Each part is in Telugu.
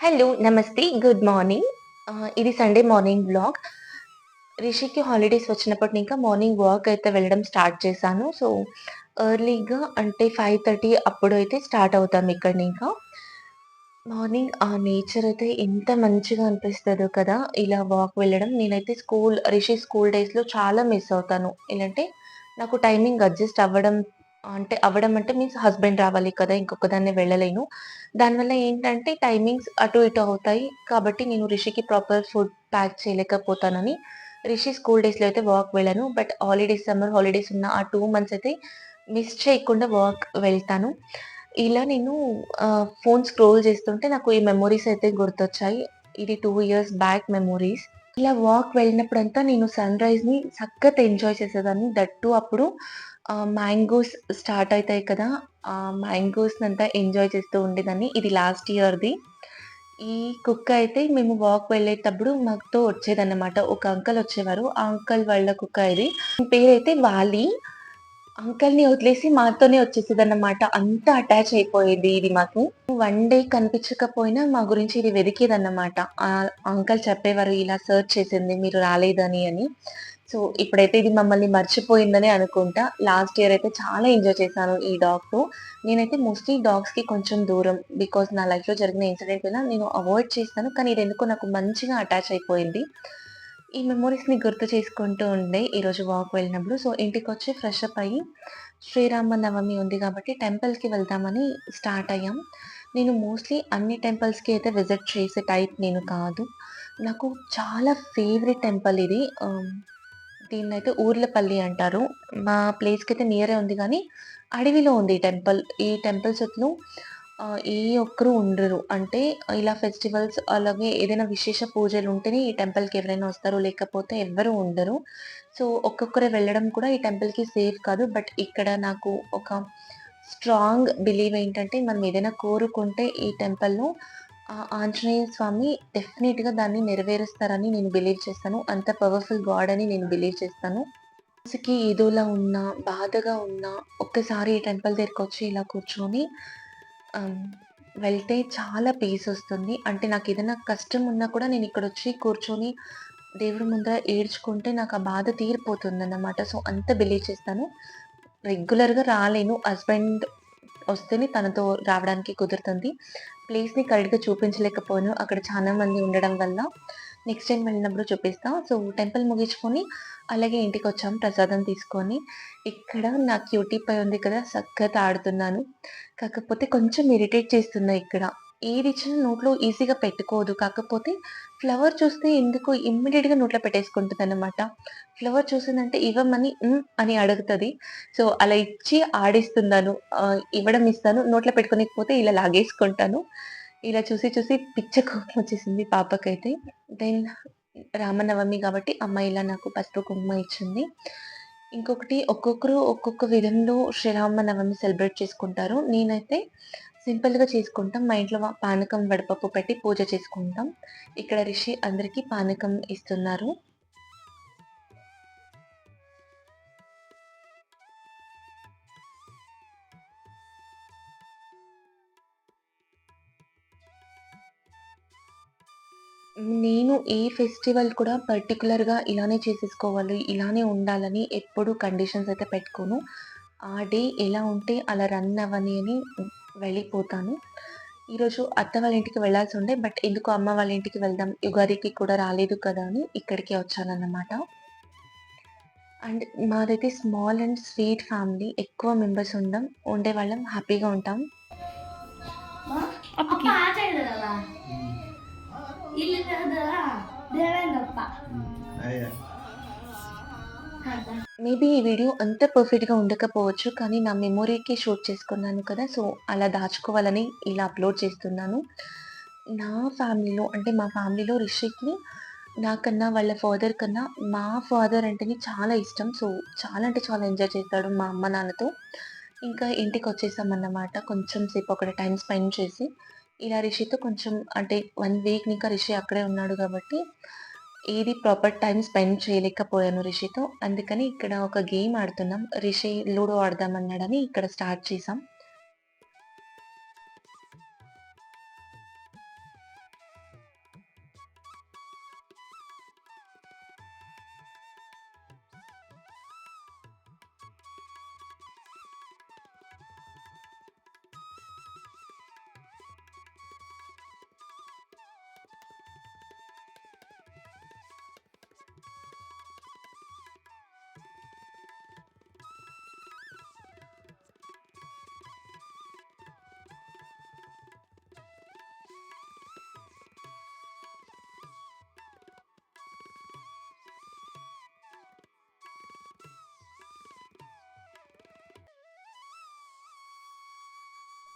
హలో! నమస్తే. Good morning. ఇది సండే మార్నింగ్ బ్లాగ్ రిషికి హాలిడేస్ వచ్చినప్పటి ఇంకా మార్నింగ్ వాక్ అయితే వెళ్ళడం స్టార్ట్ చేశాను. సో, ఎర్లీగా అంటే ఫైవ్ థర్టీ అప్పుడు అయితే స్టార్ట్ అవుతాం ఇక్కడనింకా. మార్నింగ్ ఆ నేచర్ అయితే ఎంత మంచిగా అనిపిస్తుందో కదా! ఇలా వాక్ వెళ్ళడం. నేనైతే స్కూల్ రిషి స్కూల్ డేస్‌లో చాలా మిస్ అవుతాను. ఏంటంటే నాకు టైమింగ్ అడ్జస్ట్ అవ్వడం అంటే అవ్వడం అంటే మీన్స్ హస్బెండ్ రావాలి కదా! ఇంకొక్కదాన్నే వెళ్ళలేను. దానివల్ల ఏంటంటే టైమింగ్స్ అటు ఇటు అవుతాయి. కాబట్టి నేను రిషికి ప్రాపర్ ఫుడ్ ప్యాక్ చేయలేకపోతానని రిషి స్కూల్ డేస్‌లో అయితే వాక్ వెళ్ళాను. బట్ హాలిడేస్ సమ్మర్ హాలిడేస్ ఉన్న ఆ టూ మంత్స్ అయితే మిస్ చేయకుండా వాక్ వెళ్తాను. ఇలా నేను ఫోన్ స్క్రోల్ చేస్తుంటే నాకు ఈ మెమొరీస్ అయితే గుర్తొచ్చాయి. ఇది టూ ఇయర్స్ బ్యాక్ మెమొరీస్ ఇలా వాక్ వెళ్ళినప్పుడంతా నేను సన్‌రైజ్‌ని చక్కగా ఎంజాయ్ చేసేదాన్ని. దట్ టూ అప్పుడు మ్యాంగోస్ స్టార్ట్ అవుతాయి కదా! ఆ మ్యాంగోస్‌నంతా ఎంజాయ్ చేస్తూ ఉండేదాన్ని. ఇది లాస్ట్ ఇయర్‌ది. ఈ కుక్క అయితే మేము వాక్ వెళ్ళేటప్పుడు మాతో వచ్చేదన్నమాట. ఒక అంకల్ వచ్చేవారు. ఆ అంకల్ వాళ్ళ కుక్క ఇది. పేరైతే వాలి. అంకల్‌ని వదిలేసి మాతోనే వచ్చేసేది అన్నమాట అంత అటాచ్ అయిపోయేది ఇది మాకు. వన్ డే కనిపించకపోయినా మా గురించి ఇది వెదికేదన్నమాట. ఆహ్, అంకల్ చెప్పేవారు ఇలా సెర్చ్ చేసింది మీరు రాలేదని అని. సో, ఇప్పుడైతే ఇది మమ్మల్ని మర్చిపోయిందనే అనుకుంటా. లాస్ట్ ఇయర్ అయితే చాలా ఎంజాయ్ చేశాను ఈ డాగ్ నేనైతే మోస్ట్‌లీ డాగ్స్‌కి కొంచెం దూరం. బికాస్ నా లైఫ్‌లో జరిగిన ఇన్సిడెంట్ నేను అవాయిడ్ చేస్తాను. కానీ ఎందుకో నాకు మంచిగా అటాచ్ అయిపోయింది. ఈ మెమోరీస్‌ని గుర్తు చేసుకుంటూ ఉండే ఈరోజు వాక్ వెళ్ళినప్పుడు. సో, ఇంటికొచ్చి ఫ్రెష్ అప్ అయ్యి శ్రీరామ నవమి ఉంది కాబట్టి టెంపుల్‌కి వెళ్దామని స్టార్ట్ అయ్యాం. నేను మోస్ట్‌లీ అన్ని టెంపుల్స్‌కి అయితే విజిట్ చేసే టైప్ నేను కాదు. నాకు చాలా ఫేవరెట్ టెంపుల్ ఇది. Um, దీన్ని అయితే ఊర్లపల్లి అంటారు. మా ప్లేస్కి అయితే నియరే ఉంది కానీ అడవిలో ఉంది ఈ టెంపుల్. ఈ టెంపుల్ చుట్టూ ఏ ఒక్కరు ఉండరు. అంటే ఇలా ఫెస్టివల్స్ అలాగే ఏదైనా విశేష పూజలు ఉంటేనే ఈ టెంపుల్‌కి ఎవరైనా వస్తారు. లేకపోతే ఎవ్వరూ ఉండరు. సో, ఒక్కొక్కరే వెళ్ళడం కూడా ఈ టెంపుల్‌కి సేఫ్ కాదు. బట్ ఇక్కడ నాకు ఒక స్ట్రాంగ్ బిలీవ్ ఏంటంటే మనం ఏదైనా కోరుకుంటే ఈ టెంపుల్‌లో ఆంజనేయ స్వామి డెఫినెట్గా దాన్ని నెరవేరుస్తారని నేను బిలీవ్ చేస్తాను. అంత పవర్‌ఫుల్ గాడ్ అని నేను బిలీవ్ చేస్తాను. మనసుకి ఏదోలా ఉన్నా, బాధగా ఉన్నా ఒక్కసారి ఈ టెంపుల్ దగ్గరికి వచ్చి ఇలా కూర్చొని వెళ్తే చాలా పీస్ వస్తుంది అంటే నాకు ఏదైనా కష్టం ఉన్నా కూడా నేను ఇక్కడ వచ్చి కూర్చొని దేవుడి ముందర ఏడ్చుకుంటే నాకు ఆ బాధ తీరిపోతుందన్నమాట. సో, అంత బిలీవ్ చేస్తాను. రెగ్యులర్‌గా రాలేను. హస్బెండ్ వస్తేనే తనతో రావడానికి కుదురుతుంది. ప్లేస్‌ని కరెక్ట్‌గా చూపించలేకపోయాను. అక్కడ చాలా మంది ఉండడం వల్ల. నెక్స్ట్ టైం వెళ్ళినప్పుడు చూపిస్తాం సో, టెంపుల్ ముగించుకొని అలాగే ఇంటికి వచ్చాం ప్రసాదం తీసుకొని. ఇక్కడ నా క్యూటీ పై ఉంది కదా! సఖత్ ఆడుతున్నాను. కాకపోతే కొంచెం ఇరిటేట్ చేస్తుంది ఇక్కడ. ఏది ఇచ్చినా నోట్లో ఈజీగా పెట్టుకోదు. కాకపోతే ఫ్లవర్ చూస్తే ఎందుకు ఇమ్మీడియట్గా నోట్లో పెట్టేసుకుంటదన్నమాట. ఫ్లవర్ చూసిందంటే ఇవ్వమని అని అడుగుతుంది సో, అలా ఇచ్చి ఆడిస్తున్నాను. ఇవ్వడం ఇస్తాను. నోట్లో పెట్టుకోనీకపోతే ఇలా లాగేసుకుంటాను. ఇలా చూసి చూసి పిచ్చ కోపం వచ్చేసింది పాపకైతే. దెన్ రామనవమి కాబట్టి అమ్మ ఇలా నాకు పసుపు, కుంకుమ ఇచ్చింది. ఇంకొకటి ఒక్కొక్కరు ఒక్కొక్క విధంలో శ్రీరామనవమి సెలబ్రేట్ చేసుకుంటారు. నేనైతే సింపుల్‌గా చేసుకుంటాం. మా ఇంట్లో పానకం, వడపప్పు పెట్టి పూజ చేసుకుంటాం. ఇక్కడ రిషి అందరికి పానకం ఇస్తున్నారు. నేను ఏ ఫెస్టివల్ కూడా పర్టిక్యులర్‌గా ఇలానే చేసేసుకోవాలి, ఇలానే ఉండాలని ఎప్పుడు కండిషన్స్ అయితే పెట్టుకోను. ఆ డే ఎలా ఉంటే అలా రన్ అవ్వని అని వెళ్ళిపోతాను. ఈరోజు అత్త వాళ్ళ ఇంటికి వెళ్ళాల్సి ఉండే. బట్ ఎందుకో అమ్మ వాళ్ళ ఇంటికి వెళ్దాం, యుగాదికి కూడా రాలేదు కదా! అని ఇక్కడికే వచ్చానన్నమాట. అండ్ మాదైతే స్మాల్ అండ్ స్వీట్ ఫ్యామిలీ. ఎక్కువ మెంబర్స్ ఉండం. ఉండేవాళ్ళం. హ్యాపీగా ఉంటాం. అప్ప ఆట ಹೇಳಿದ್ರಲ್ಲ ಇಲ್ಲಿ ದೇವೇಂದ್ರಪ್ಪ మేబీ ఈ వీడియో అంత పర్ఫెక్ట్‌గా ఉండకపోవచ్చు. కానీ నా మెమొరీకి షూట్ చేసుకున్నాను కదా! సో, అలా దాచుకోవాలని ఇలా అప్‌లోడ్ చేస్తున్నాను. నా ఫ్యామిలీలో అంటే మా ఫ్యామిలీలో రిషికి నాకన్నా వాళ్ళ ఫాదర్ కన్నా మా ఫాదర్ అంటేనే చాలా ఇష్టం. సో, చాలా అంటే చాలా ఎంజాయ్ చేస్తాడు మా అమ్మ, నాన్నతో. ఇంకా ఇంటికొచ్చేసామన్నమాట. కొంచెం సేపు అక్కడ టైమ్ స్పెండ్ చేసి, ఇలా రిషితో కొంచెం అంటే వన్ వీక్ ఇంకా రిషి అక్కడే ఉన్నాడు కాబట్టి, ఏది ప్రాపర్ టైం స్పెండ్ చేయలేకపోయాను రిషితో. అందుకని ఇక్కడ ఒక గేమ్ ఆడుతున్నాం. రిషి లూడో ఆడదామన్నాడని ఇక్కడ స్టార్ట్ చేసాం.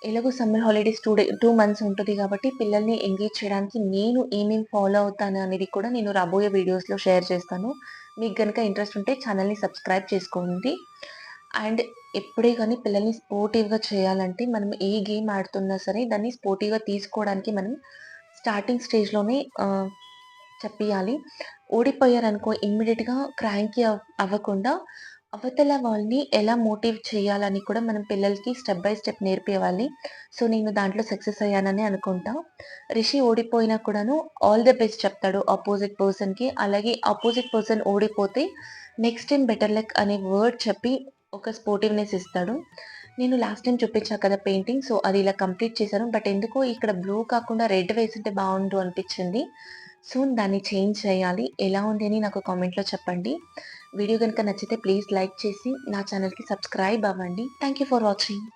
ఎలాగో summer holidays today two months ఉంటుంది కాబట్టి పిల్లల్ని ఎంగేజ్ చేయడానికి నేను ఏమేమి ఫాలో అవుతాను అనేది కూడా నేను రాబోయే వీడియోస్‌లో షేర్ చేస్తాను. మీకు కనుక ఇంట్రెస్ట్ ఉంటే ఛానల్ని సబ్స్క్రైబ్ చేసుకోండి. అండ్ ఎప్పుడే కానీ పిల్లల్ని స్పోర్టివ్‌గా చేయాలంటే మనం ఏ గేమ్ ఆడుతున్నా సరే దాన్ని స్పోర్టివ్‌గా తీసుకోవడానికి మనం స్టార్టింగ్ స్టేజ్‌లోనే ఆహ్, చెప్పియాలి. ఓడిపోయారనుకో ఇమ్మీడియట్గా క్రాంకీ అవ్వకుండా అవతల వాళ్ళని ఎలా మోటివ్ చేయాలని కూడా మనం పిల్లలకి స్టెప్ బై స్టెప్ నేర్పియాలి. సో, నేను దాంట్లో సక్సెస్ అయ్యాననే అనుకుంటా. రిషి ఓడిపోయినా కూడాను ఆల్ ది బెస్ట్ చెప్తాడు ఆపోజిట్ పర్సన్‌కి. అలాగే ఆపోజిట్ పర్సన్ ఓడిపోతే నెక్స్ట్ టైం బెటర్ లక్ అనే వర్డ్ చెప్పి ఒక స్పోర్టివ్‌నెస్ ఇస్తాడు. నేను లాస్ట్ టైం చూపించా కదా పెయింటింగ్. సో, అది ఇలా కంప్లీట్ చేశాను. బట్ ఎందుకో ఇక్కడ బ్లూ కాకుండా రెడ్ వేసింటే బాగుండు అనిపించింది. సూన్ దాన్ని చేంజ్ చేయాలి. ఎలా ఉంది అని నాకు కామెంట్‌లో చెప్పండి. వీడియో కనుక నచ్చితే ప్లీజ్ లైక్ చేసి నా ఛానల్కి సబ్స్క్రైబ్ అవ్వండి. Thank you for watching.